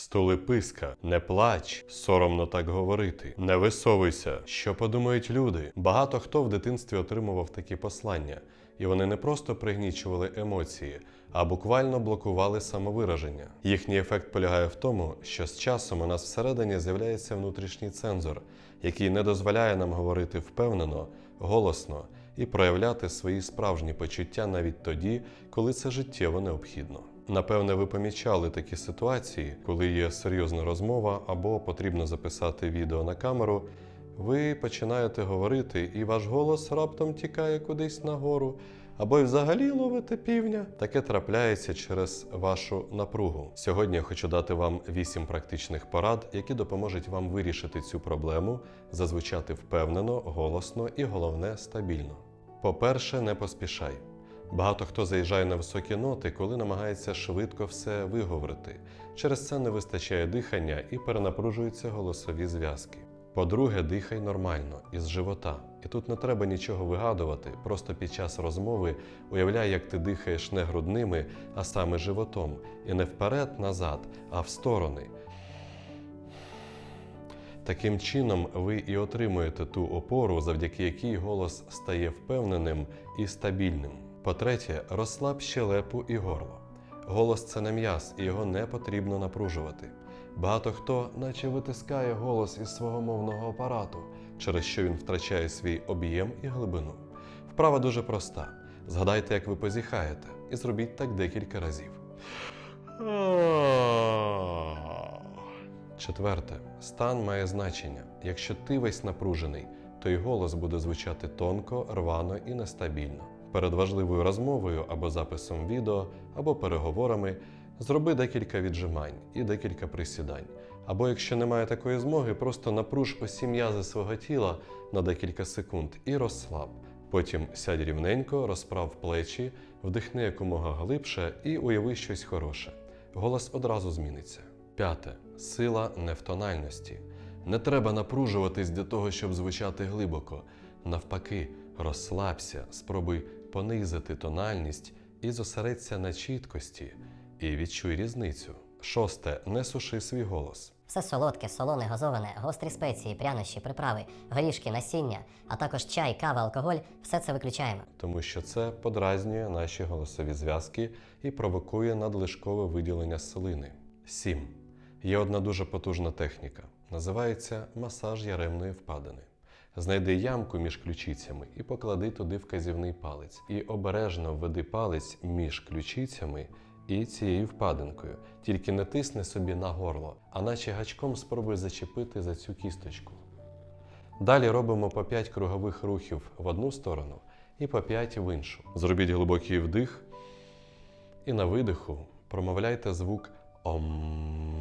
стули писка, не плач, соромно так говорити, не висовуйся. Що подумають люди? Багато хто в дитинстві отримував такі послання, і вони не просто пригнічували емоції, а буквально блокували самовираження. Їхній ефект полягає в тому, що з часом у нас всередині з'являється внутрішній цензор, який не дозволяє нам говорити впевнено, голосно і проявляти свої справжні почуття навіть тоді, коли це життєво необхідно. Напевне, ви помічали такі ситуації, коли є серйозна розмова або потрібно записати відео на камеру. Ви починаєте говорити, і ваш голос раптом тікає кудись нагору, або й взагалі ловите півня. Таке трапляється через вашу напругу. Сьогодні я хочу дати вам 8 практичних порад, які допоможуть вам вирішити цю проблему, зазвучати впевнено, голосно і головне стабільно. По-перше, не поспішай. Багато хто заїжджає на високі ноти, коли намагається швидко все виговорити. Через це не вистачає дихання і перенапружуються голосові зв'язки. По-друге, дихай нормально із живота. І тут не треба нічого вигадувати, просто під час розмови уявляй, як ти дихаєш не грудними, а саме животом, і не вперед-назад, а в сторони. Таким чином, ви і отримуєте ту опору, завдяки якій голос стає впевненим і стабільним. По-третє, розслаб щелепу і горло. Голос це не м'яз, і його не потрібно напружувати. Багато хто, наче витискає голос із свого мовного апарату, через що він втрачає свій об'єм і глибину. Вправа дуже проста. Згадайте, як ви позіхаєте, і зробіть так декілька разів. Четверте, стан має значення. Якщо ти весь напружений, то й голос буде звучати тонко, рвано і нестабільно. Перед важливою розмовою або записом відео, або переговорами зроби декілька віджимань і декілька присідань. Або якщо немає такої змоги, просто напруж усі м'язи свого тіла на декілька секунд і розслаб. Потім сядь рівненько, розправ плечі, вдихни якомога глибше і уяви щось хороше. Голос одразу зміниться. П'яте. Сила не в тональності. Не треба напружуватись для того, щоб звучати глибоко. Навпаки, розслабся, спробуй понизити тональність і зосередься на чіткості, і відчуй різницю. Шосте. Не суши свій голос. Все солодке, солоне, газоване, гострі спеції, прянощі, приправи, горішки, насіння, а також чай, кава, алкоголь все це виключаємо. тому що це подразнює наші голосові зв'язки і провокує надлишкове виділення слини. 7. Є одна дуже потужна техніка. Називається масаж яремної впадини. Знайди ямку між ключицями і поклади туди вказівний палець. І обережно введи палець між ключицями і цією впадинкою. Тільки не тисни собі на горло, а наче гачком спробуй зачепити за цю кісточку. Далі робимо по 5 кругових рухів в одну сторону і по 5 в іншу. Зробіть глибокий вдих і на видиху промовляйте звук ом.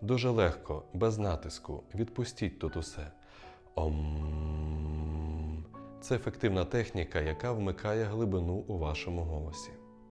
Дуже легко, без натиску. Відпустіть тут усе. Ом. Це ефективна техніка, яка вмикає глибину у вашому голосі.